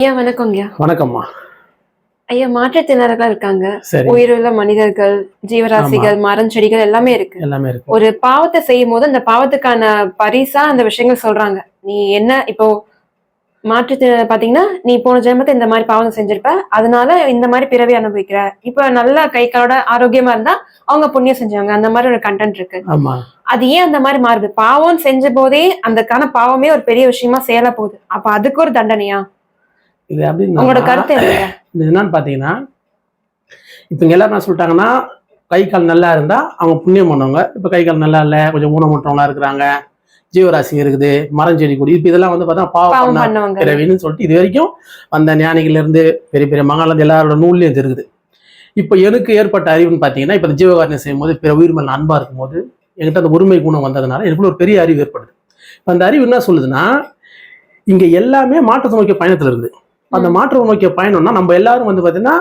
ஐயா வணக்கம் ஐயா. வணக்கம்மா. ஐயா மாற்றுத்திறனாளர்கள் இருக்காங்க. உயிருள்ள மனிதர்கள் ஜீவராசிகள் மரம் செடிகள் எல்லாமே இருக்கு. எல்லாமே இருக்கு. ஒரு பாவத்தை செய்யும் போது அந்த பாவத்துக்கான பரிசா அந்த விஷயங்கள் சொல்றாங்க. நீ என்ன இப்போ மாற்றுத்திறனாளி பாத்தீங்கன்னா நீ போன ஜென்மத்தை இந்த மாதிரி பாவம் செஞ்சிருப்ப. அதனால இந்த மாதிரி பிறவி அனுபவிக்கிற. இப்ப நல்ல கை காலோட ஆரோக்கியமா இருந்தா அவங்க புண்ணியம் செஞ்சாங்க அந்த மாதிரி ஒரு கண்டென்ட் இருக்கு. அது ஏன் அந்த மாதிரி மாறுது? பாவம் செஞ்ச போதே அந்தக்கான பாவமே ஒரு பெரிய விஷயமா சேர போகுது. அப்ப அதுக்கு ஒரு தண்டனையா? இது அப்படின்னு உங்களோட கருத்து இது என்னன்னு பாத்தீங்கன்னா இப்போ இங்க எல்லாரும் என்ன சொல்லிட்டாங்கன்னா கை கால் நல்லா இருந்தா அவங்க புண்ணியம் பண்ணுவாங்க. இப்போ கை கால் நல்லா இல்லை கொஞ்சம் ஊனமுற்றவங்களா இருக்கிறாங்க ஜீவராசிங்க இருக்குது மரம் செடி கொடி இப்போ இதெல்லாம் வந்து பார்த்தா பாவம் பிறவின்னு சொல்லிட்டு இது வரைக்கும் வந்த ஞானிகள்ல இருந்து பெரிய பெரிய மகாலந்து எல்லாரோட நூல்லையும் இருக்குது. இப்போ எனக்கு ஏற்பட்ட அறிவுன்னு பார்த்தீங்கன்னா இப்போ இந்த ஜீவகாரணம் செய்யும்போது பிற உயிர் மேல அன்பா இருக்கும்போது என்கிட்ட அந்த உரிமை குணம் வந்ததுனால எனக்குள்ள ஒரு பெரிய அறிவு ஏற்படுது. இப்ப அந்த அறிவு என்ன சொல்லுதுன்னா இங்க எல்லாமே மாற்றத்தை நோக்கிய பயணத்துல இருக்குது. அந்த மாற்றம் நோக்கிய பயணம்னா நம்ம எல்லாரும் வந்து பார்த்தீங்கன்னா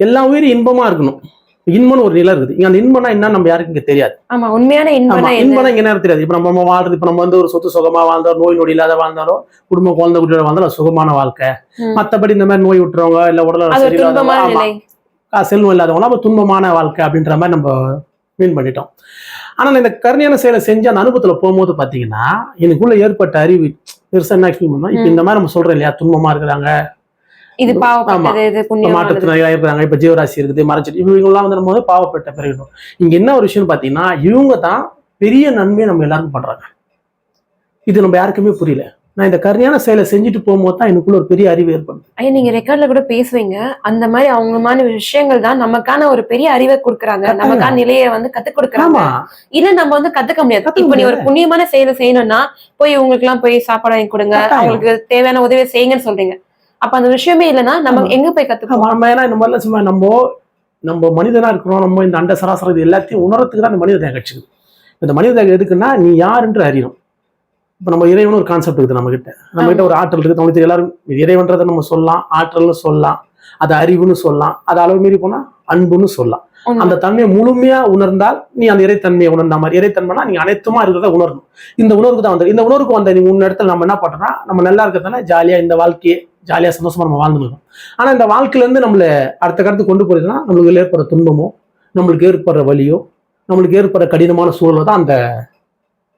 எல்லா உயிரும் இன்பமா இருக்கணும். இன்பம்னு ஒரு நிலை இருக்குது. இங்க அந்த இன்பம்னா என்ன நம்ம யாருக்கும் இங்க தெரியாது. ஆமா உண்மையான ஆமா இன்பம்னா இங்க நேரம் தெரியாது. இப்ப நம்ம வாழ்றது இப்ப நம்ம வந்து ஒரு சொத்து சுகமா வாழ்ந்தாலும் நோய் நொடி இல்லாத வாழ்ந்தாலும் குடும்ப குழந்தை குட்டியோட வாழ்ந்தாலும் சுகமான வாழ்க்கை. மத்தபடி இந்த மாதிரி நோய் விட்டுறவங்க இல்ல உடல் கா- செல்வம் இல்லாதவங்க நம்ம துன்பமான வாழ்க்கை அப்படின்ற மாதிரி நம்ம மீன் பண்ணிட்டோம். ஆனா இந்த கருணையான செயலை செஞ்சு அந்த அனுபவத்துல போகும்போது பாத்தீங்கன்னா எனக்குள்ள ஏற்பட்ட அறிவு பெருசா என்ன எக்ஸ்பிளைன் பண்ணோம் இப்ப இந்த மாதிரி நம்ம சொல்றோம் இல்லையா துன்பமா இருக்கிறாங்க. இது மாற்றத்தினால இருக்கிறாங்க இப்ப ஜீவராசி இருக்குது மரச்செடி இவங்கெல்லாம் வந்து நம்ம வந்து பாவப்பட்ட பிறகு இங்க என்ன ஒரு விஷயம் பாத்தீங்கன்னா இவங்க தான் பெரிய நன்மையை நம்ம எல்லாருக்கும் பண்றாங்க. இது நம்ம யாருக்குமே புரியல. நான் இந்த கருணையான செயலை செஞ்சுட்டு போகும்போது தான் எனக்குள்ள ஒரு பெரிய அறிவு ஏற்படும் ஐயா நீங்க ரெக்கார்ட்ல கூட பேசுவீங்க. அந்த மாதிரி அவங்கமான விஷயங்கள் தான் நமக்கான ஒரு பெரிய அறிவை கொடுக்குறாங்க. நமக்கான நிலையை வந்து கத்துக் கொடுக்குறாங்க. இல்ல நம்ம வந்து கத்துக்க முடியாது. இப்ப நீ ஒரு புண்ணியமான செயலை செய்யணும்னா போய் உங்களுக்கு எல்லாம் போய் சாப்பாடு வாங்கி கொடுங்க. அவங்களுக்கு தேவையான உதவி செய்யுங்கன்னு சொல்றீங்க. அப்ப அந்த விஷயமே இல்லைன்னா நம்ம. எங்க போய் கத்துப்போம்? ஆமா, நம்ம ஏன்னா இந்த மாதிரிலாம் சும்மா நம்ம நம்ம மனிதனா இருக்கிறோம். நம்ம இந்த அண்ட சராசரம் இது எல்லாத்தையும் உணரத்துக்கு தான் இந்த மனித தேகம் கிடைச்சிது இந்த மனித தேகம் எதுக்குன்னா நீ யாருன்ற அறியணும். இப்போ நம்ம இறைவன் ஒரு கான்செப்ட் இருக்குது நம்ம கிட்ட நம்ம கிட்ட ஒரு ஆற்றல் இருக்குது. நம்மளுக்கு எல்லாரும் இறைவன்றதை நம்ம சொல்லலாம் ஆற்றல்னு சொல்லலாம் அது அறிவுன்னு சொல்லலாம் அது அளவு மீறி போனா அன்புன்னு சொல்லலாம். அந்த தன்மையை முழுமையா உணர்ந்தால் நீ அந்த இறைத்தன்மையை உணர்ந்த மாதிரி இறைத்தன்மைனா நீங்க அனைத்துமா இருக்கிறத உணரணும். இந்த உணர்வுக்கு தான் வந்து இந்த உணர்வுக்கு வந்த நீ உன் இடத்துல நம்ம என்ன பண்றோம்னா நம்ம நல்லா இருக்கிறதால ஜாலியா இந்த வாழ்க்கையை ஜாலியா சந்தோஷமா நம்ம வாழ்ந்துருக்கோம் ஆனா இந்த வாழ்க்கையில இருந்து நம்மள அடுத்த கடத்து கொண்டு போறதுன்னா நம்மளுக்கு ஏற்படுற துன்பமோ நம்மளுக்கு ஏற்படுற வலியோ நம்மளுக்கு ஏற்படுற கடினமான சூழலோ தான் அந்த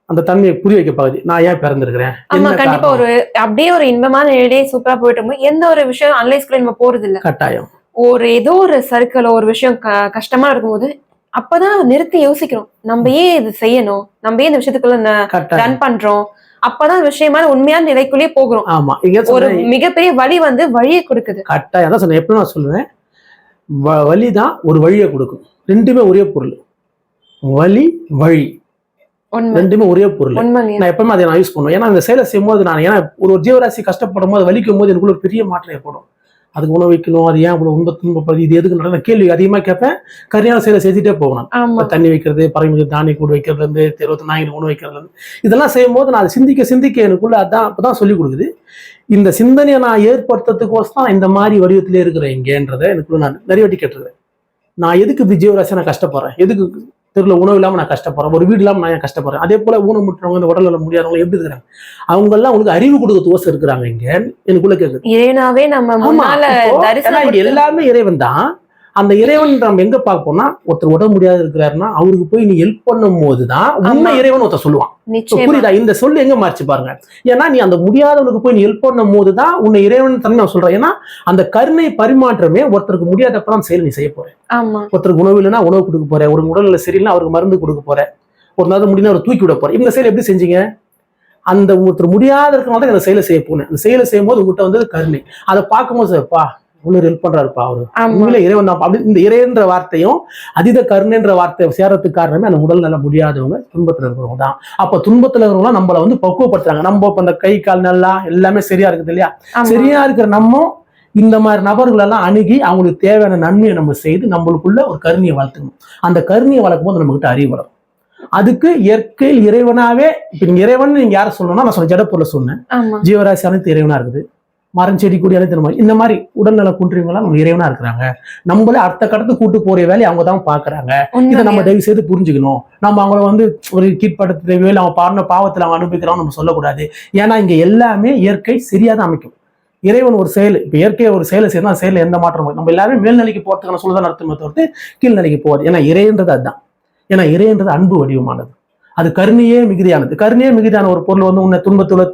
அந்த தன்மையை புரிய வைக்க பாக்குது நான் ஏன் பிறந்திருக்கிறேன்? ஆமா கண்டிப்பா? ஒரு அப்படியே ஒரு இன்பமான நிலையே சூப்பரா போயிட்டு எந்த ஒரு விஷயம் அனலைஸ்குள்ள நம்ம போறது இல்ல கட்டாயம். ஒரு ஏதோ ஒரு சர்க்கிளோ ஒரு விஷயம் கஷ்டமா இருக்கும்போது அப்பதான் நிறுத்தி யோசிக்கிறோம். நம்ம ஏன் இது செய்யணும்? நம்ம ஏன் இந்த விஷயத்துக்குள்ள ரன் பண்றோம்? அப்பதான் விஷயமான உண்மையான நிலைக்குள்ளேயே போகிறோம். ஆமா ஒரு மிகப்பெரிய வழி வந்து வழியை கொடுக்குது. கட்டாயம். தான் சொன்னேன். எப்படி நான் சொல்லுவேன். வ- வலி தான் ஒரு வழியை கொடுக்கும். ரெண்டுமே ஒரே பொருள். வலி வழி. உண்மை ரெண்டுமே ஒரே பொருள். நான் எப்பவுமே அதை நான் யூஸ் பண்ணுவேன். ஏன்னா இந்த செயலை செய்யும்போது நான் ஏன்னா ஒரு ஜீவராசி கஷ்டப்படும் போது வலிக்கும் போது எனக்குள்ள ஒரு பெரிய மாற்றம் ஏற்படும். அதுக்கு உணவு வைக்கணும் அது ஏன் இவ்வளவு உண்மை துன்பப்படுது இது எதுக்கு நடந்த கேள்வி அதிகமா கேட்பேன். கரியான செயலை செஞ்சுட்டே போகணும். தண்ணி வைக்கிறது பறவைங்களுக்கு தானிய கூடு வைக்கிறதுல இருந்து இருபத்தி நாய்க்கு உணவு வைக்கிறதுல இருந்து இதெல்லாம் செய்யும்போது நான் அதை சிந்திக்க சிந்திக்க எனக்குள்ள அதான் அப்பதான் சொல்லி கொடுக்குது. இந்த சிந்தனையை நான் ஏற்படுத்துறதுக்கோசம் இந்த மாதிரி வடிவத்திலே இருக்கிறேன் இங்கேன்றதை எனக்குள்ள நான் நிறைய வாட்டி கேட்டிருக்கேன் நான் எதுக்கு இப்படி நான் கஷ்டப்படுறேன்? எதுக்கு தெருவில் உணவு இல்லாமல் நான் கஷ்டப்படுறேன். ஒரு வீடு இல்லாமல் நான் கஷ்டப்படுறேன்? அதே போல ஊனமுற்றவங்க இந்த உடல்நல முடியாதவங்க எப்படி இருக்கிறாங்க? அவங்க எல்லாம் உங்களுக்கு அறிவு கொடுக்கறதுக்கோசம் இருக்கிறாங்க இங்க. எனக்குள்ள கேட்குது இறைவனாவே நம்ம எல்லாமே இறைவன் தான் அந்த இறைவன் நம்ம எங்க பார்ப்போம்னா ஒருத்தர் உடம்பு முடியாது இருக்கிறாருன்னா அவருக்கு போய் நீ ஹெல்ப் பண்ணும் போதுதான் உண்மை. இறைவன் ஒருத்தர் சொல்லுவான். புரியுதா? இந்த சொல்லு எங்க மாறிச்சு பாருங்க. ஏன்னா நீ அந்த முடியாதவனுக்கு போய் நீ ஹெல்ப் பண்ணும் போதுதான் உன்னை இறைவன் தன்னை நான் சொல்றேன். ஏன்னா அந்த கருணை பரிமாற்றமே ஒருத்தருக்கு முடியாதப்பதான் செயல் நீ செய்ய போற. ஒருத்தருக்கு உணவு இல்லைன்னா உணவு கொடுக்க போற. ஒரு உடல்நிலை சரியில்லைன்னா அவருக்கு மருந்து கொடுக்க போற. ஒரு நாள் முடினா அவர் தூக்கி விட போற. இந்த செயல் எப்படி செஞ்சீங்க? அந்த ஒருத்தர் முடியாத இருக்கனால தான் இந்த செயலை செய்ய போனேன் இந்த செயலை செய்யும் போது உங்ககிட்ட வந்து கருணை. அதை பார்க்கும்போது சார்ப்பா இவ்வளவு ஹெல்ப் பண்றாருப்பா அவரு. உண்மையில இறைவன் தான். அப்படி இந்த இறைன்ற வார்த்தையும் அதீத கருணைன்ற வார்த்தை சேரத்துக்கு காரணமே அந்த உடல் நல முடியாதவங்க துன்பத்துல இருக்கிறவங்க தான். அப்ப துன்பத்துல இருக்கிறவங்க நம்மள வந்து பக்குவப்படுத்துறாங்க. நம்ம இப்ப அந்த கை கால் நல்லா எல்லாமே சரியா இருக்குது இல்லையா? சரியா இருக்கிற நம்ம இந்த மாதிரி நபர்கள் எல்லாம் அணுகி அவங்களுக்கு தேவையான நன்மையை நம்ம செய்து நம்மளுக்குள்ள ஒரு கருணையை வளர்த்துக்கணும். அந்த கருணையை வளர்க்கும் போது நம்மகிட்ட அறிவு வரும். அதுக்கு இயற்கையில் இறைவனாவே இப்ப இறைவன் நீங்க யாரை சொல்லணும்னா நான் சொன்ன ஜடப்பொருளை சொன்னேன். ஜீவராசி அனைத்து இறைவனா இருக்குது. மரம் செடி கொடி அனைத்து நம்ம இந்த மாதிரி உடல்நல குன்றியவங்களாம் நம்ம இறைவனா இருக்கிறாங்க. நம்மளே அடுத்த கடத்து கூட்டு போற வேலையை அவங்க தான் பாக்குறாங்க இதை நம்ம. தயவு செய்து புரிஞ்சுக்கணும். நம்ம அவங்கள வந்து ஒரு கீழ்படுத்த தேவையில்லை அவங்க பாடின பாவத்தில் அவங்க அனுபவிக்கிறாங்க நம்ம சொல்லக்கூடாது. ஏன்னா இங்க எல்லாமே இயற்கை சரியா தான் அமைக்கும். இறைவன் ஒரு செயல் இப்ப இயற்கையை ஒரு செயலை செய்யணும் அந்த செயலில் எந்த மாற்றமும். நம்ம எல்லாருமே மேல்நிலைக்கு போறதுக்கான சொல்லுதான் அர்த்தமே தவிர்த்து கீழ்நிலைக்கு போவது ஏன்னா இறைன்றது அதுதான். ஏன்னா இறைன்றது அன்பு வடிவமானது. அது கருணையே மிகுதியானது. கருணையே மிகுதியான ஒரு பொருள் வந்து உன்னை துன்பத்துல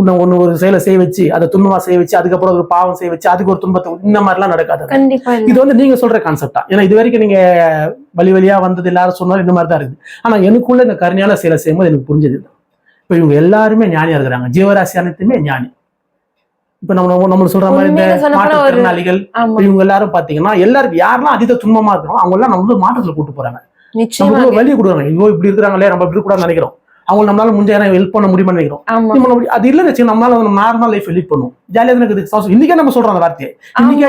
உன்னை ஒன்று ஒரு செயலை செய்ய வச்சு அதை துன்பமா செய்ய வச்சு அதுக்கப்புறம் ஒரு பாவம் செய்ய வச்சு அதுக்கு ஒரு துன்பத்தை இந்த மாதிரிலாம் நடக்காது. இது வந்து நீங்க சொல்ற கான்செப்டா ஏன்னா இது வரைக்கும் நீங்க வழி வழியா வந்தது எல்லாரும் சொன்னாலும் இந்த மாதிரி தான் இருக்குது. ஆனா எனக்குள்ள இந்த கருணையான செயலை செய்யும்போது எனக்கு புரிஞ்சது. இப்ப இவங்க எல்லாருமே ஞானியா இருக்கிறாங்க. ஜீவராசி அனைத்துமே ஞானி. இப்ப நம்ம நம்ம சொல்ற மாதிரி இந்த மாற்றுத்திறனாளிகள் இவங்க எல்லாரும் பாத்தீங்கன்னா எல்லாருக்கும் யாரெல்லாம் அதீத துன்பமா இருக்கிறோம் அவங்க எல்லாம் நம்ம வந்து மாற்றத்துல கூட்டு போறாங்க. நிச்சயமா வழி கொடுக்குறாங்க. ஐயோ இப்படி இருக்கிறாங்களே நம்ம இப்படி கூட நினைக்கிறோம். அவங்க நம்மளால முடிஞ்ச ஹெல்ப் பண்ண முடியுமா நினைக்கிறோம். நம்ம அது இல்லைன்னு வச்சுக்கோங்க நம்மளால வந்து நார்மல் லைஃப் லீட் பண்ணுவோம் ஜாலியா இருக்குது. இன்னைக்கே நம்ம சொல்றோம் அந்த வார்த்தையை. இன்னைக்கே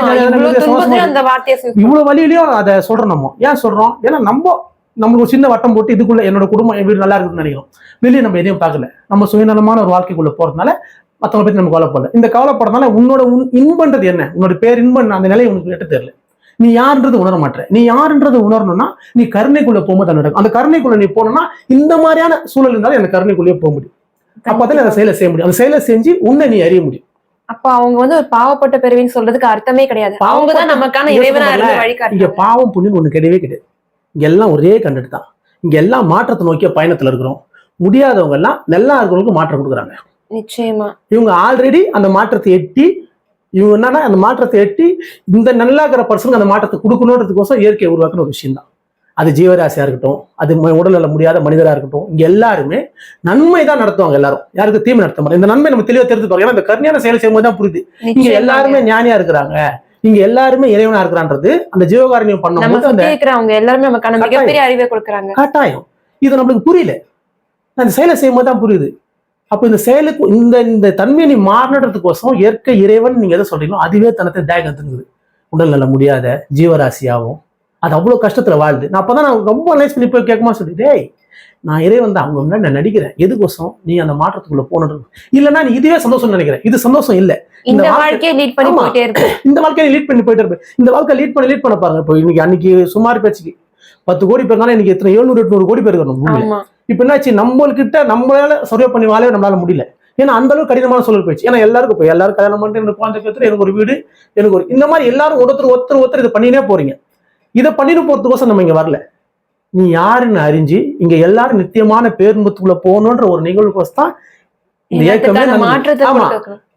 இவ்வளவு வழியிலயும் அதை சொல்றோம் நம்ம. ஏன் சொல்றோம்? ஏன்னா நம்ம நம்மளுக்கு ஒரு சின்ன வட்டம் போட்டு இதுக்குள்ள என்னோட குடும்பம் வீடு நல்லா இருக்குதுன்னு நினைக்கிறோம். வெளியே நம்ம எதையும் பார்க்கல. நம்ம சுயநலமான ஒரு வாழ்க்கைக்குள்ள போறதுனால மத்தவங்க பத்தி நம்ம கவலைப்படல. இந்த கவலைப்படுறதுனால உன்னோட உன் இன்பன்றது என்ன? உன்னோட பேர் இன்பம் அந்த நிலையை உனக்கு எட்ட தெரியல. நீ யாருன்றது உணர மாட்டேற. நீ யாருன்றது உணரணும்னா நீ கருணைக்குள்ள போகும்போது நடக்கும். அந்த கருணைக்குள்ள நீ போனோம்னா இந்த மாதிரியான சூழல் இருந்தாலும் அந்த கருணைக்குள்ளேயே போக முடியும். அப்பதான் அந்த செயலை செய்ய முடியும். அந்த செயலை செஞ்சு உன்னை நீ அறிய முடியும். அப்ப அவங்க வந்து ஒரு பாவப்பட்ட பிறவின்னு சொல்றதுக்கு அர்த்தமே கிடையாது. அவங்க தான் நமக்கான இறைவனா இங்க பாவம் புண்ணியம் ஒண்ணு கிடையவே கிடையாது. இங்க எல்லாம் ஒரே கண்டுட்டு தான். இங்க எல்லாம் மாற்றத்தை நோக்கிய பயணத்துல இருக்கிறோம். முடியாதவங்க எல்லாம் நல்லா இருக்கிறவங்களுக்கு மாற்றம் கொடுக்குறாங்க. நிச்சயமா. இவங்க ஆல்ரெடி அந்த மாற்றத்தை எட்டி இவங்க என்னன்னா அந்த மாற்றத்தை எட்டி இந்த நல்லா இருக்கிற பர்சனுக்கு அந்த மாற்றத்தை கொடுக்கணுன்றதுக்கோசம் இயற்கையை உருவாக்குற ஒரு விஷயம் தான் அது ஜீவராசியா இருக்கட்டும் அது உடல்நல முடியாத மனிதரா இருக்கட்டும் இங்க எல்லாருமே நன்மை தான் நடத்துவாங்க எல்லாரும். யாருக்கு தீமை நடத்த மாட்டாங்க. இந்த நன்மை நம்ம தெளிவா தெரிஞ்சு ஏன்னா இந்த கருணையான செயல் செய்யும்போது தான் புரியுது. இங்க எல்லாருமே ஞானியா இருக்கிறாங்க. இங்க எல்லாருமே இறைவனா இருக்கிறான்றது அந்த ஜீவகாரணியம் பண்ணும்போது அந்த எல்லாருமே நமக்கான. மிகப்பெரிய அறிவை கொடுக்கறாங்க. கட்டாயம். இது நம்மளுக்கு புரியல. அந்த செயலை செய்யும்போது தான் புரியுது. அப்போ இந்த செயலுக்கு இந்த இந்த தன்மையை நீ மாறினதுக்கோசம் இயற்கை இறைவன் நீங்க எதை சொல்றீங்களோ அதுவே தனத்தை தியாகம் தந்துங்குது உடல் நல முடியாத ஜீவராசியாகவும் அது அவ்வளவு கஷ்டத்துல வாழுது நான் அப்பதான் நான் ரொம்ப அனலைஸ் பண்ணி போய் கேட்குமா சொல்லி டேய் நான் இறைவன் தான் அவங்க முன்னாடி நான் நடிக்கிறேன். எதுக்கோசம் நீ அந்த மாற்றத்துக்குள்ள போனது? இல்லைன்னா நீ இதுவே சந்தோஷம் நினைக்கிறேன். இது சந்தோஷம் இல்ல. இந்த வாழ்க்கை- வாழ்க்கையை லீட் பண்ணி. போயிட்டே இருக்கும் இந்த வாழ்க்கையை லீட் பண்ணி போயிட்டு இருப்பேன். இந்த வாழ்க்கை லீட் பண்ணி லீட் பண்ண பாருங்க. இப்போ இன்னைக்கு அன்னைக்கு சுமார் பேச்சுக்கு பத்து கோடி பேர் இருந்தாலும் இன்னைக்கு எத்தனை? எழுநூறு எட்நூறு கோடி பேர் இருக்கணும் இப்ப என்னாச்சு? நம்மள்கிட்ட நம்மளால சர்வே பண்ணி வாழவே நம்மளால முடியல. ஏன்னா அந்த அளவுக்கு கடினமான சூழல் போயிடுச்சு. ஏன்னா எல்லாருக்கும் இப்போ எல்லாரும் கல்யாணம் பண்ணிட்டு எனக்கு குழந்தை பேத்துட்டு எனக்கு ஒரு வீடு எனக்கு ஒரு இந்த மாதிரி எல்லாரும் ஒருத்தர் ஒருத்தர் ஒருத்தர் இதை பண்ணினே போறீங்க. இதை பண்ணிட்டு போறதுக்கோசம் நம்ம இங்க வரல. நீ யாருன்னு அறிஞ்சு இங்க எல்லாரும் நித்தியமான பேரும்பத்துக்குள்ள போகணுன்ற ஒரு நிகழ்வுக்கோசம் தான் இந்த ஆமா.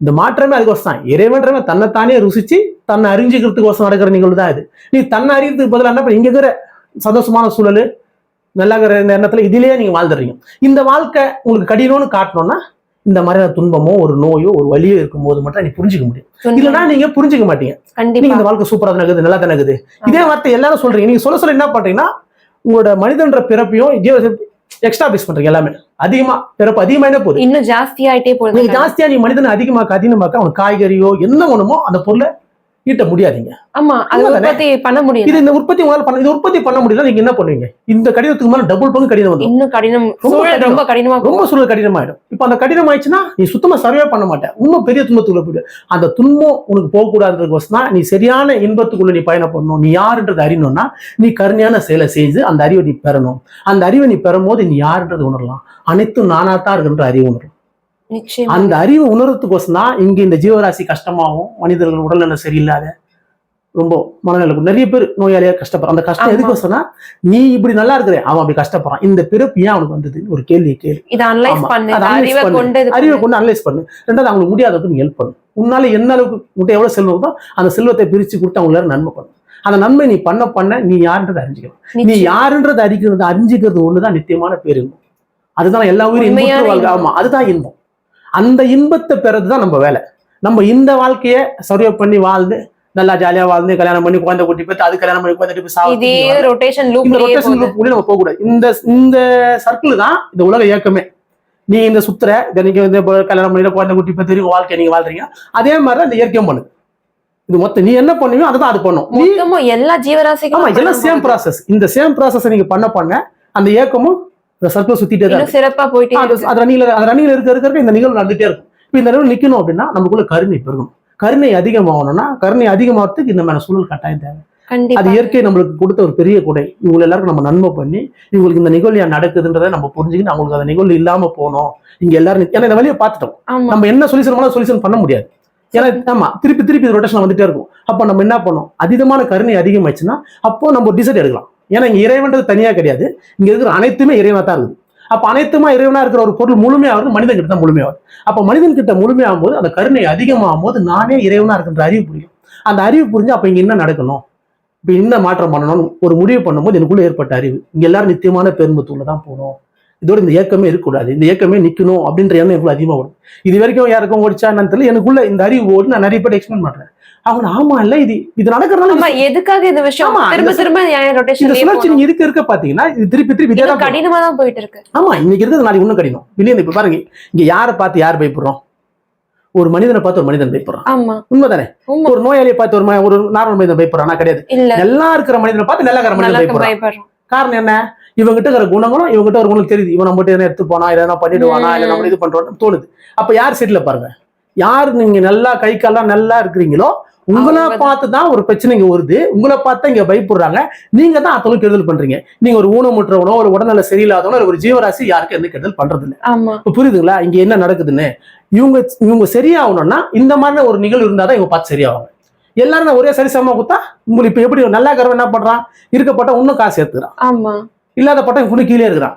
இந்த மாற்றமே அதுக்கோசம் தான் இறைவன்றவன் தன்னைத்தானே ருசிச்சு தன்னை அறிஞ்சுக்கிறதுக்கோசம் நடக்கிற நிகழ்வு தான் இது. நீ தன்னை அறியறதுக்கு பதிலாக என்ன பண்ண இங்க இருக்கிற சந்தோஷமான சூழல் நல்லா இருக்கிற இந்த எண்ணத்துல இதுலயே நீங்க வாழ்ந்துடுறீங்க. இந்த வாழ்க்கை உங்களுக்கு கடினம்னு காட்டணும்னா இந்த மாதிரியான துன்பமோ ஒரு நோயோ ஒரு வலியோ இருக்கும்போது மட்டும் நீ புரிஞ்சுக்க முடியும். இல்லைன்னா நீங்க புரிஞ்சுக்க மாட்டீங்க. நீங்க கண்டிப்பா இந்த வாழ்க்கை சூப்பரா தான் இருக்குது நல்லா தானே இருக்குது? இதே வார்த்தை எல்லாரும் சொல்றீங்க. நீங்க சொல்ல சொல்ல என்ன பண்றீங்கன்னா உங்களோட மனிதன்ற பிறப்பையும் எக்ஸ்ட்ரா பேஸ் பண்றீங்க எல்லாமே. அதிகமா பிறப்பு அதிகமாயினே போகுது. இன்னும் ஜாஸ்தியாயிட்டே போகுது. நீங்க ஜாஸ்தியா நீ மனிதனை அதிகமாக்க அதிகமாக்க அவன் காய்கறியோ என்ன வேணுமோ அந்த பொருளை ஈட்ட முடியாதீங்க. ஆமா அது? உற்பத்தி பண்ண முடியும் இது இந்த உற்பத்தி உங்களால பண்ண இது உற்பத்தி பண்ண முடியல நீங்க என்ன பண்ணுவீங்க? இந்த கடினத்துக்கு மேல டபுள் பங்கு கடினம் இன்னும் கடினம் ரொம்ப கடினம். ரொம்ப சூழல் கடினமாயிடும். இப்போ அந்த கடினம் ஆயிடுச்சுன்னா நீ சுத்தமா சர்வே பண்ண மாட்டேன். இன்னும் பெரிய துன்பத்துக்குள்ள போயிடு. அந்த துன்பம் உனக்கு போகக்கூடாதுன்றதுக்கோசம் தான் நீ சரியான இன்பத்துக்குள்ள நீ பயணம் பண்ணணும் நீ யாருன்றது அறியணும்னா நீ கருணையான செயலை செய்து அந்த அறிவை நீ பெறணும். அந்த அறிவை நீ பெறும்போது நீ யாருன்றது உணரலாம். அனைத்தும் நானாத்தான் இருக்குன்ற அறிவு உணரும் அந்த அறிவு உணர்றதுக்கோசம் தான் இங்க இந்த ஜீவராசி கஷ்டமாகும் மனிதர்கள் உடல்நலம் சரியில்லாத ரொம்ப மனநல நிறைய பேர் நோயாளியா கஷ்டப்படுறான் அந்த கஷ்டம். எதுக்கோசம்னா நீ இப்படி நல்லா இருக்கிற அவன் அப்படி கஷ்டப்படுறான். இந்த பிறப்பு ஏன் அவனுக்கு வந்ததுன்னு ஒரு கேள்வி கேள்வி அறிவை. கொண்டு அனலைஸ் பண்ணு. ரெண்டாவது அவங்களுக்கு முடியாதவங்களுக்கு நீ ஹெல்ப் பண்ணு. உன்னால என்ன அளவுக்கு உன்கிட்ட எவ்வளவு செல்வம் இருக்கோ அந்த செல்வத்தை பிரிச்சு கொடுத்து அவங்க எல்லாரும் நன்மை பண்ணு. அந்த நன்மை நீ பண்ண பண்ண நீ யாருன்றதை அறிஞ்சிக்கலாம் நீ. யாருன்றதை அறிக்கிறது அறிஞ்சிக்கிறது ஒண்ணுதான் நித்தியமான பேரின்பம் அதுதான் எல்லா உயிரும். ஆமா. அதுதான் இன்பம். அந்த இன்பத்தை பெறதுதான் நம்ம வேலை. நம்ம இந்த வாழ்க்கைய சர்வே பண்ணி வாழ்ந்து நல்லா ஜாலியா வாழ்ந்து கல்யாணம் பண்ணி குழந்தை குட்டி பேத்து அது கல்யாணம் பண்ணி குழந்தை குட்டி இதே ரொட்டேஷன் இந்த ரொட்டேஷன் லூப் நம்ம போகக்கூடாது. இந்த இந்த சர்க்கிள் தான் இந்த உலக இயக்கமே. நீ இந்த சுத்துற நீங்க வந்து கல்யாணம் பண்ணி குழந்தை குட்டி பேத்து வரைக்கும் வாழ்க்கை நீங்க வாழ்றீங்க. அதே மாதிரி தான் இந்த இயற்கையும் பண்ணுது இது மொத்தம் நீ என்ன பண்ணுவியோ அதை தான் அது பண்ணும் எல்லா ஆமா ஜீவராசிகளும் இதெல்லாம் சேம் ப்ராசஸ் இந்த சேம் ப்ராசஸ் நீங்க பண்ண பண்ண அந்த இயக்கமும் இந்த சர்க்கிள் சுத்திட்டே தான் சிறப்பா போயிட்டே அது ரன்னிங்ல அது ரன்னிங்ல இருக்க இருக்க இந்த நிகழ்வு நடந்துட்டே இருக்கும். இப்போ இந்த நிகழ்வு நிக்கணும் அப்படின்னா நமக்குள்ள கருணை பெருகணும். கருணை அதிகமாகணும்னா கருணை அதிகமாகிறதுக்கு இந்த மாதிரி சூழல் கட்டாயம் தேவை. அது இயற்கை நம்மளுக்கு கொடுத்த ஒரு பெரிய கொடை. இவங்க எல்லாருக்கும் நம்ம நன்மை பண்ணி இவங்களுக்கு இந்த நிகழ்வு ஏன் நடக்குதுன்றதை நம்ம புரிஞ்சுக்கிட்டு அவங்களுக்கு அந்த நிகழ்வு இல்லாம போனோம். இங்க எல்லாரும் ஏன்னா இந்த வழியை பார்த்துட்டோம். நம்ம என்ன சொல்யூஷன் சொல்யூஷன் பண்ண முடியாது. ஏன்னா ஆமா திருப்பி திருப்பி ரொட்டேஷன் வந்துட்டே இருக்கும். அப்போ நம்ம என்ன பண்ணோம்? அதீதமான கருணை அதிகமாச்சுன்னா அப்போ நம்ம டிசைட் எடுக்கலாம். ஏன்னா இங்க இறைவன்றது தனியா கிடையாது. இங்க இருக்கிற அனைத்துமே இறைவனாக தான் இருக்குது. அப்ப அனைத்துமா இறைவனா இருக்கிற ஒரு பொருள் முழுமையாவது மனிதன் கிட்ட தான் முழுமையாகும் அப்ப மனிதன் கிட்ட முழுமையாகும் போது அந்த கருணை அதிகமாகும் போது நானே இறைவனா இருக்கின்ற அறிவு புரியும். அந்த அறிவு புரிஞ்சு அப்ப இங்க என்ன நடக்கணும்? இப்ப என்ன மாற்றம் பண்ணணும்னு ஒரு முடிவு பண்ணும்போது எனக்குள்ள ஏற்பட்ட அறிவு. இங்க எல்லாரும் நித்தியமான பெரும்பத்தூர்ல தான் போகணும். இதோட இந்த ஏக்கமே இருக்கக்கூடாது. இந்த ஏக்கமே நிக்கணும் அப்படின்ற எண்ணம் எனக்கு அதிகமா வரும். இது வரைக்கும் யாருக்கும் ஓடிச்சா என்னன்னு தெரியல. எனக்குள்ள இந்த அறிவு ஓடி நான் நிறைய பேர் எக்ஸ்பிளைன் பண்றேன். அவங்க ஆமா இல்ல இது இது நடக்கிறதுனால எதுக்காக இந்த விஷயம்? திரும்ப திரும்ப இந்த சுழற்சி நீங்க இருக்க இருக்க பாத்தீங்கன்னா இது திருப்பி திருப்பி இதே. கடினமா தான் போயிட்டு இருக்கு ஆமா இன்னைக்கு இருக்கிறது நாளைக்கு இன்னும் கடினம். இல்லையா இப்ப பாருங்க. இங்க யாரை பார்த்து யார் பயப்படுறோம்? ஒரு மனிதனை பார்த்து ஒரு மனிதன் பயப்படுறான். ஆமா. உண்மைதானே? உண்மை. ஒரு நோயாளியை பார்த்து ஒரு ஒரு நார்மல் மனிதன் பயப்படுறானா. கிடையாது. நல்லா இருக்கிற மனிதனை பார்த்து நல்லா இருக்கிற மனிதன் பயப்படுறான். காரணம் என்ன? இவங்கிட்ட இருக்கிற குணங்களும் இவங்கிட்ட ஒரு குணம் தெரியுது. இவன் நம்மகிட்ட எதனா எடுத்து போனா எதனா பண்ணிடுவானா இல்ல நம்ம இது பண்றோம் தோணுது. அப்ப யார் சைட்ல பாருங்க? யார் நீங்க நல்லா கை கால்லாம் நல்லா இருக்கிறீங்களோ உங்களை. பார்த்து தான். ஒரு பிரச்சனை இங்க வருது. உங்களை பார்த்து இங்க பயப்படுறாங்க. நீங்க தான் அத்தளவுக்கு கெடுதல் பண்றீங்க. நீங்க ஒரு ஊனமுற்றவனோ ஒரு உடல்நல சரியில்லாதவனோ ஒரு ஜீவராசி யாருக்கும் எந்த கெடுதல் பண்றது இல்ல புரியுதுங்களா? இங்க என்ன நடக்குதுன்னு? இவங்க இவங்க சரியாகணும்னா இந்த மாதிரி ஒரு நிகழ்வு இருந்தாதான் இவங்க பார்த்து சரியாவாங்க. எல்லாரும் ஒரே சரிசமமா கொடுத்தா உங்களுக்கு இப்ப எப்படி நல்லா இருக்கிறவன் என்ன பண்றான்? இருக்கப்பட்ட இன்னும் காசு எடுத்துக்கிறான் ஆமா. இல்லாத பட்டம் இன்னும் கீழே இருக்கிறான்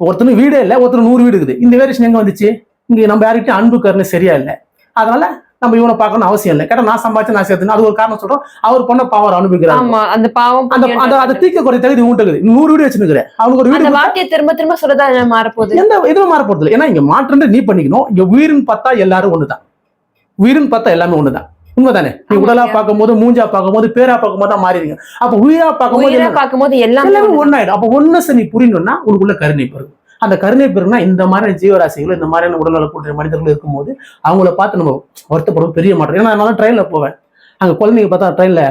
ஒருத்தனுக்கு வீடே இல்லை ஒருத்தர் நூறு வீடு இருக்குது. இந்த வேரியேஷன் எங்க வந்துச்சு? இங்க நம்ம யார்கிட்டயும் அன்பு கருணை சரியா இல்லை. அதனால நம்ம இவனை பார்க்கணும் அவசியம் இல்லை. கேட்டா நான் சம்பாதிச்சு நான் சேர்த்து அது ஒரு காரணம் சொல்றோம். அவர் பண்ண பாவர் அனுபவிக்கிறார். ஆமா அந்த பாவம் அந்த அதை தீக்க குறை தகுதி உண்டு நூறு வீடு வச்சுருக்கிறேன் அவனுக்கு ஒரு வீடு வார்த்தையை திரும்ப திரும்ப சொல்லதா மாறப்போகுது? எந்த இதுவும் மாற போறது இல்லை ஏன்னா இங்க மாற்றம்னு நீ பண்ணிக்கணும். இங்க உயிரின்னு பார்த்தா எல்லாரும் ஒண்ணுதான். உயிரின்னு பார்த்தா எல்லாமே ஒண்ணுதான். உண்மைதானே? நீ உடலா. பார்க்கும்போது மூஞ்சா பார்க்கும்போது பேரா பார்க்கும்போது தான் மாறிடுங்க. அப்ப உயிரா பார்க்கும்போது? பார்க்கும்போது எல்லாமே. ஒன்னாயிடும் அப்ப ஒன்னஸ் நீ புரியணும்னா உனக்குள்ள கருணை பெருகும். அந்த கருணை பெருகுனா இந்த மாதிரி ஜீவராசிகள் இந்த மாதிரியான உடல்நல கூடிய மனிதர்கள் இருக்கும்போது அவங்கள பார்த்து நம்ம வருத்தப்படும் பெரிய மாற்றம். ஏன்னா நான் ட்ரெயின்ல போவேன். அங்க குழந்தைங்க பார்த்தா ட்ரெயின்ல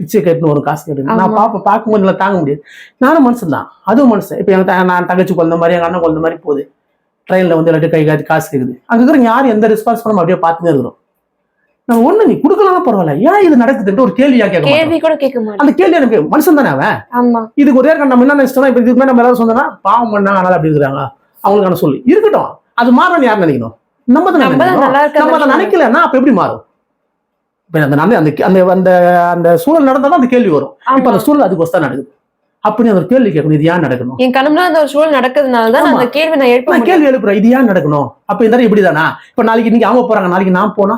பிச்சை கேட்டுன்னு ஒரு காசு கேட்டு நான். பார்ப்பேன் பார்க்கும்போது எல்லாம் தாங்க முடியாது. நானும் மனுஷன் தான். அதுவும் மனுஷன். இப்போ எங்க த- நான் தங்கச்சி குழந்த மாதிரி எங்க அண்ணன் குழந்த மாதிரி போகுது. ட்ரெயின்ல வந்து எல்லாத்தையும் கை காத்து காசு கேக்குது. அங்க இருக்கிற யாரும் எந்த ரெஸ்பான்ஸ் பண்ணாம அப்படியே பார்த்துட்டே இருக்கிறோம் நம்ம ஒண்ணு நீ கொடுக்கலாம் பரவாயில்ல. ஏன் இது நடக்குதுன்ட்டு ஒரு கேள்வியா கேட்க. கேள்வி கூட கேட்க மாட்டேன் அந்த கேள்வி எனக்கு மனுஷன் தானே அவன்? ஆமா. இதுக்கு ஒரே நம்ம என்ன நினைச்சிட்டோம் இப்ப இதுக்கு நம்ம எல்லாரும் சொன்னா பாவம் பண்ணாங்க அதனால அப்படி இருக்கிறாங்க. அவங்களுக்கான சொல்லி. இருக்கட்டும். அது மாறணும் யார் நினைக்கணும்? நம்ம தான் நம்ம அதை நினைக்கலன்னா அப்ப எப்படி மாறும்? அந்த அந்த அந்த அந்த அந்த அந்த சூழல் நடந்தாதான் அந்த கேள்வி வரும். இப்ப அந்த சூழல் அதுக்கு தான் நடக்குது. அப்படி அந்த ஒரு கேள்வி கேட்கணும். இது ஏன் நடக்கணும்? என் கனவுல அந்த ஒரு சூழல் நடக்கிறதுனால தான். அந்த கேள்வி நான் எழுப்ப கேள்வி எழுப்புறேன். இது ஏன் நடக்கணும்? அப்ப இந்த இப்படிதானா? இப்ப நாளைக்கு நீங்க அவங்க போறாங்க. நாளைக்கு நான் போனா?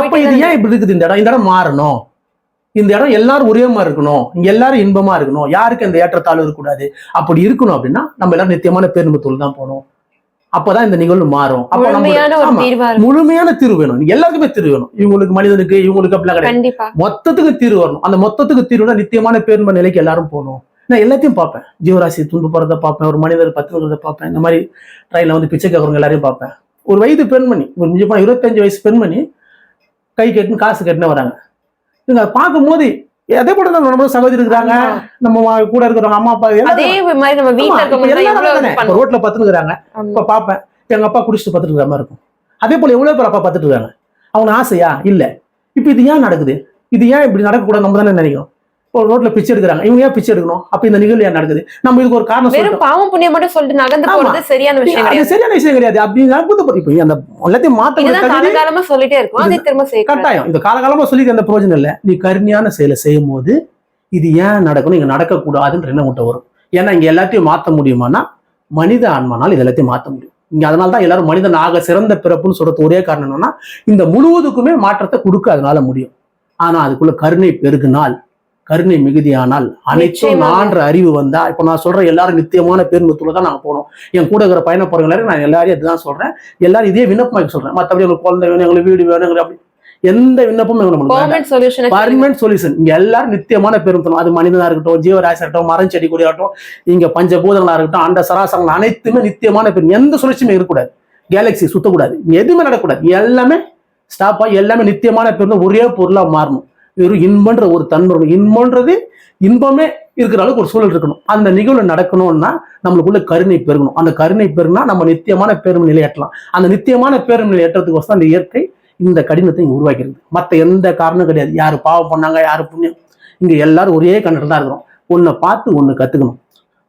அப்ப இது ஏன் இப்படி இருக்குது? இந்த இடம் இந்த இடம் மாறணும். இந்த இடம் எல்லாரும் ஒரே மாதிரி இருக்கணும். இங்க எல்லாரும் இன்பமா இருக்கணும். யாருக்கு அந்த ஏற்றத்தாழ்வு இருக்கக்கூடாது? அப்படி இருக்கணும் அப்படின்னா நம்ம எல்லாரும் நித்தியமான பேருந்துல தான் போகணும். அப்பதான் இந்த நிகழ்வு மாறும். அப்ப நம்ம முழுமையான தீர்வா வேணும். எல்லாருக்குமே தீர்வு வேணும். இவங்களுக்கு மனிதனுக்கு இவங்களுக்கு அப்படிலாம் கிடையாது. மொத்தத்துக்கு தீர்வு வரணும். அந்த மொத்தத்துக்கு தீர்வுனா நித்தியமான பேருண்மை நிலைக்கு எல்லாரும் போகணும். நான் எல்லாத்தையும் பார்ப்பேன். ஜீவராசி துன்பு போறதை பார்ப்பேன். ஒரு மனிதர் பத்துக்கிறத பார்ப்பேன். இந்த மாதிரி ட்ரெயினில் வந்து பிச்சை கேட்கறவங்க எல்லாரையும் பார்ப்பேன். ஒரு வயது பெண்மணி ஒரு மிஞ்சி போனா இருபத்தஞ்சு வயசு பெண்மணி கை கட்டுன்னு காசு கட்டுன்னு வராங்க. இவங்க அதை பார்க்கும்போது அதே போல தான் நம்ம சகோதரி இருக்கிறாங்க. நம்ம கூட இருக்கிறவங்க அம்மா அப்பா அதே மாதிரி நம்ம வீட்டுல ரோட்ல பத்துனுக்குறாங்க ஆமா. இப்ப பாப்பேன் எங்க அப்பா குடிச்சிட்டு பத்துட்டு இருக்கிற மாதிரி இருக்கும். அதே போல எவ்வளவு பேர் அப்பா பத்துட்டு இருக்காங்க? அவங்க ஆசையா? இல்ல. இப்ப இது ஏன் நடக்குது? இது ஏன் இப்படி நடக்கக்கூடாது? நம்ம தானே நினைக்கிறோம். இப்போ ரோட்ல பிச்சை எடுக்கிறாங்க. இவங்க ஏன் பிச்சை எடுக்கணும்? அப்ப இந்த நிகழ்வு ஏன் நடக்குது? நம்ம இதுக்கு ஒரு காரணம் வெறும் பாவம் புண்ணியம் மட்டும் சொல்லிட்டு நகர்ந்து. போறது சரியான விஷயம் அது கிடையாது. சரியான விஷயம் கிடையாது. அப்படி நடக்குது இப்ப அந்த எல்லாத்தையும் மாத்த காலகாலமா சொல்லிட்டே இருக்கும். அதை திரும்ப சேர்க்க கட்டாயம். இந்த காலகாலமா சொல்லி அந்த பிரயோஜனம் இல்லை. நீ கருமையான செயலை செய்யும் போது இது ஏன் நடக்கணும்? இங்க நடக்கக்கூடாதுன்ற எண்ணம் உன்கிட்ட வரும். ஏன்னா இங்க எல்லாத்தையும் மாத்த முடியுமானா மனித ஆன்மானால் இது எல்லாத்தையும் மாத்த முடியும். இங்க அதனால தான் எல்லாரும் மனிதன் ஆக சிறந்த பிறப்புன்னு சொல்றது ஒரே காரணம் என்னன்னா இந்த முழுவதுக்குமே மாற்றத்தை கொடுக்க அதனால முடியும். ஆனா அதுக்குள்ள கருணை பெருகினால் கருணை மிகுதியானால் அனைத்தும். நான்ற அறிவு வந்தா இப்ப நான் சொல்றேன் எல்லாரும் நித்தியமான பேருந்துல தான் நாங்க போனோம். என் கூட இருக்கிற பயண போறவங்க நான் எல்லாரையும் இதுதான் சொல்றேன். எல்லாரும் இதே விண்ணப்பமாக சொல்றேன். மத்தபடி உங்களுக்கு குழந்தை வேணும் எங்களுக்கு வீடு வேணும் எங்களுக்கு அப்படி எந்த விண்ணப்பமும் எங்களுக்கு பர்மனன்ட் சொல்யூஷன் இங்க எல்லாரும் நித்தியமான பெருந்தணும் அது மனிதனா இருக்கட்டும் ஜீவராசி இருக்கட்டும் மரம் செடி கொடி ஆகட்டும் இங்க பஞ்சபூதங்களா இருக்கட்டும் அந்த சராசரங்கள் அனைத்துமே நித்தியமான பெரும் எந்த சுழற்சியுமே இருக்கக்கூடாது. கேலக்சி சுத்தக்கூடாது. எதுவுமே நடக்கக்கூடாது. எல்லாமே ஸ்டாப் ஆகி எல்லாமே நித்தியமான பெரும் ஒரே பொருளா மாறணும். வெறும் இன்பன்ற ஒரு தன்மை. இன்பன்றது இன்பமே இருக்கிற அளவுக்கு ஒரு சூழல் இருக்கணும். அந்த நிகழ்வு நடக்கணும்னா நம்மளுக்குள்ள கருணை பெருகணும். அந்த கருணை பெருகுனா நம்ம நித்தியமான பேரும் நிலை எட்டலாம் அந்த நித்தியமான பேரும் நிலை எட்டுறதுக்கு வசம் அந்த இயற்கை இந்த கடினத்தை இங்க உருவாக்கிறது மற்ற எந்த காரணம் கிடையாது. யாரு பாவம் பண்ணாங்க யாரு புண்ணியம். இங்க எல்லாரும் ஒரே கண்ணில் தான் இருக்கிறோம். ஒன்னை பார்த்து ஒண்ணு கத்துக்கணும்.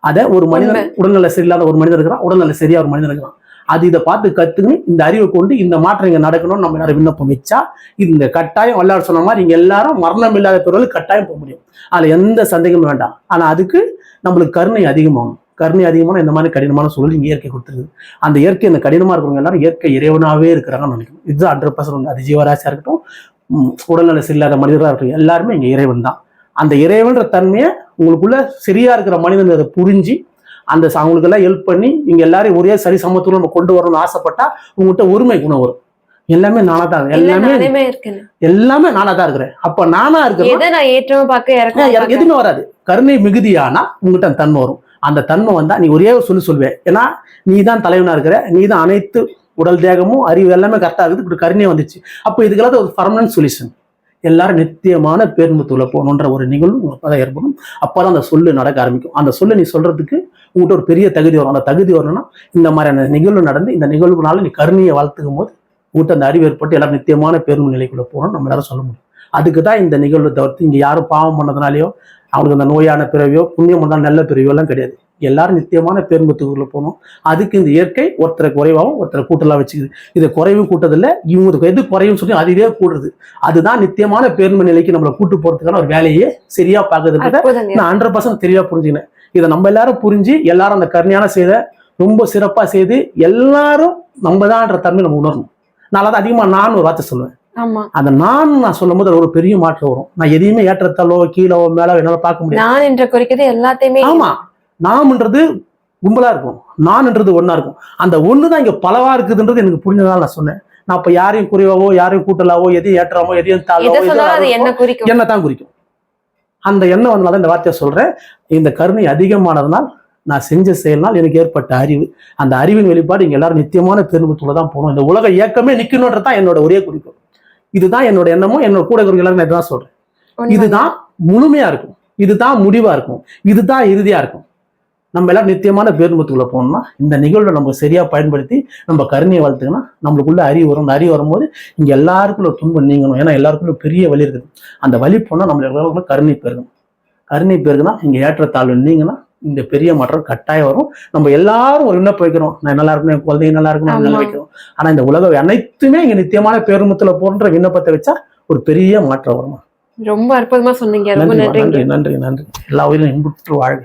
அதை ஒரு மனிதன் உடல்நல சரியில்லாத ஒரு மனிதன் இருக்கிறான். உடல்நல சரியா ஒரு மனிதன் இருக்கிறான். அது இதை பார்த்து கத்துக்கணும். இந்த அறிவை கொண்டு இந்த மாற்றம் இங்க நடக்கணும்னு நம்ம எல்லாரும் விண்ணப்பம் வச்சா இந்த கட்டாயம் வல்லார் சொன்ன மாதிரி இங்க எல்லாரும் மரணம் இல்லாத துறையில் கட்டாயம் போக முடியும். அதுல எந்த சந்தேகமும் வேண்டாம். ஆனா அதுக்கு நம்மளுக்கு கருணை அதிகமாகும். கருணை அதிகமான இந்த மாதிரி கடினமான சூழல் இங்க இயற்கை கொடுத்துருது அந்த இயற்கை இந்த கடினமா இருக்கிறவங்க எல்லாரும் இயற்கை இறைவனாவே இருக்கிறாங்கன்னு நினைக்கணும். இதுதான் ஹண்ட்ரட் பர்சன்ட் அது ஜீவராசியா இருக்கட்டும் உடல்நல சரியில்லாத மனிதராக இருக்கட்டும் எல்லாருமே இங்கே இறைவன் தான் அந்த இறைவன்ற தன்மையை உங்களுக்குள்ள சரியா இருக்கிற மனிதன் அதை புரிஞ்சு அந்த அவங்களுக்கெல்லாம் ஹெல்ப் பண்ணி இங்க எல்லாரையும் ஒரே சரி சமத்துவம் நம்ம கொண்டு வரணும்னு ஆசைப்பட்டா உங்ககிட்ட உரிமை குணம் வரும். எல்லாமே நானா தான் எல்லாமே எல்லாமே நானா தான் இருக்கிறேன். அப்ப நானா இருக்கிறேன். எதுவுமே வராது. கருணை மிகுதியானா உங்ககிட்ட அந்த தன்மை வரும். அந்த தன்மை வந்தா நீ ஒரே ஒரு சொல்லி சொல்வேன் ஏன்னா நீ தான் தலைவனா இருக்கிற நீ தான் அனைத்து உடல் தேகமும் அறிவு எல்லாமே கரெக்டா இருக்குது. இப்படி கருணையே வந்துச்சு. அப்போ இதுக்கெல்லாம் ஒரு பர்மனன்ட் சொல்யூஷன் எல்லாரும் நித்தியமான பேருந்துல போகணுன்ற ஒரு நிகழ்வு ஏற்படும். அப்பதான் அந்த சொல்லு நடக்க ஆரம்பிக்கும். அந்த சொல்லு நீ சொல்றதுக்கு உங்கள்கிட்ட ஒரு பெரிய தகுதி வரும். அந்த தகுதி வரணும்னா இந்த மாதிரியான நிகழ்வு நடந்து இந்த நிகழ்வுனால நீ கருணையை வளர்த்துக்கும் போது உங்கள்கிட்ட அந்த அறிவு ஏற்பட்டு எல்லாரும் நித்தியமான பெருமை நிலைக்குள்ள போகணும் நம்மளால சொல்ல முடியும். அதுக்கு தான் இந்த நிகழ்வு தவிர்த்து இங்கே யாரும் பாவம் பண்ணதுனாலயோ அவங்களுக்கு அந்த நோயான பிறவியோ புண்ணியம் பண்ணால் நல்ல பிறவியோ எல்லாம் கிடையாது. எல்லாரும் நித்தியமான பேருந்துக்குள்ள போகணும் அதுக்கு இந்த இயற்கை ஒருத்தரை குறைவாகவும் ஒருத்தரை கூட்டலாம் வச்சுக்குது. இது குறைவு கூட்டதில்ல இவங்களுக்கு எது குறையும் சொல்லி அதுவே கூடுது. அதுதான் நித்தியமான பேருந்து நிலைக்கு நம்மளை கூட்டு போறதுக்கான ஒரு வேலையே சரியா பார்க்கறதுன்றத அற்புதங்க நான் ஹண்ட்ரட் பர்சன்ட் தெளிவா புரிஞ்சுக்கினேன் இதை நம்ம எல்லாரும் புரிஞ்சு எல்லாரும் அந்த கருணையான செய்த ரொம்ப சிறப்பா செய்து எல்லாரும் நம்ம தான்ன்ற தன்மை நம்ம உணரணும். நான் அதை அதிகமா நான் ஒரு வார்த்தை சொல்லுவேன். ஆமா. அந்த நான் நான் சொல்லும் போது ஒரு பெரிய மாற்றம் வரும். நான் எதையுமே ஏற்றத்தாலோ கீழோ மேலோ என்னால பார்க்க முடியாது. நான் என்ற குறிக்கிறது எல்லாத்தையுமே ஆமா. நாம்ன்றது கும்பலா இருக்கும். நான்ன்றது ஒண்ணா இருக்கும். அந்த ஒண்ணு தான் இங்க பலவா இருக்குதுன்றது எனக்கு புரிஞ்சதால நான் சொன்னேன். நான் இப்ப யாரையும் குறைவாவோ யாரையும் கூட்டலாவோ எதையும் ஏற்றாமோ எதையும் எதை தாழ்வோ என்ன குறிக்கும். தான் குறிக்கும். அந்த எண்ணம் வந்தனால இந்த வார்த்தையை சொல்றேன். இந்த கருணை அதிகமானதுனால் நான் செஞ்ச செயல்னால் எனக்கு ஏற்பட்ட அறிவு. அந்த அறிவின் வெளிப்பாடு இங்க எல்லாரும் நித்தியமான பெருமத்துள்ள தான் போகணும். இந்த உலக இயக்கமே நிக்கணும்ன்றது தான் என்னோட ஒரே குறிக்கோள். இதுதான் என்னோட எண்ணமும் என்னோட கூட இருக்கிற எல்லாரும் இதுதான் சொல்றேன். இதுதான் முழுமையா இருக்கும். இதுதான் முடிவா இருக்கும். இதுதான் இறுதியா இருக்கும். நம்ம எல்லாரும் நித்தியமான பேருமத்துக்குள்ள போகணும்னா இந்த நிகழ்வை நம்ம சரியா பயன்படுத்தி நம்ம கருணையை வளர்த்துக்கணும் நம்மளுக்குள்ள அறிவு வரும். அறிவு வரும்போது இங்க எல்லாருக்குள்ள துன்பம் நீங்கணும். ஏன்னா எல்லாருக்குள்ள பெரிய வலி இருக்குது. அந்த வலி போனா நம்ம எல்லாருக்குள்ள கருணை பெருகும். கருணை பெருகுனா இங்க ஏற்றத்தாழ்வு நீங்கன்னா இந்த பெரிய மாற்றம் கட்டாயம் வரும். நம்ம எல்லாரும் ஒரு விண்ணப்பம் வைக்கிறோம். நான் நல்லா இருக்கணும் என் குழந்தைங்க நல்லா இருக்கணும் நல்லா. வைக்கிறோம். ஆனா இந்த உலக அனைத்துமே இங்க நித்தியமான பேருமத்துல போன்ற விண்ணப்பத்தை வச்சா ஒரு பெரிய மாற்றம் வரும்? ரொம்ப அற்புதமா சொன்னீங்க. நன்றி நன்றி நன்றி எல்லா உயிரும் இன்புற்று வாழ்க.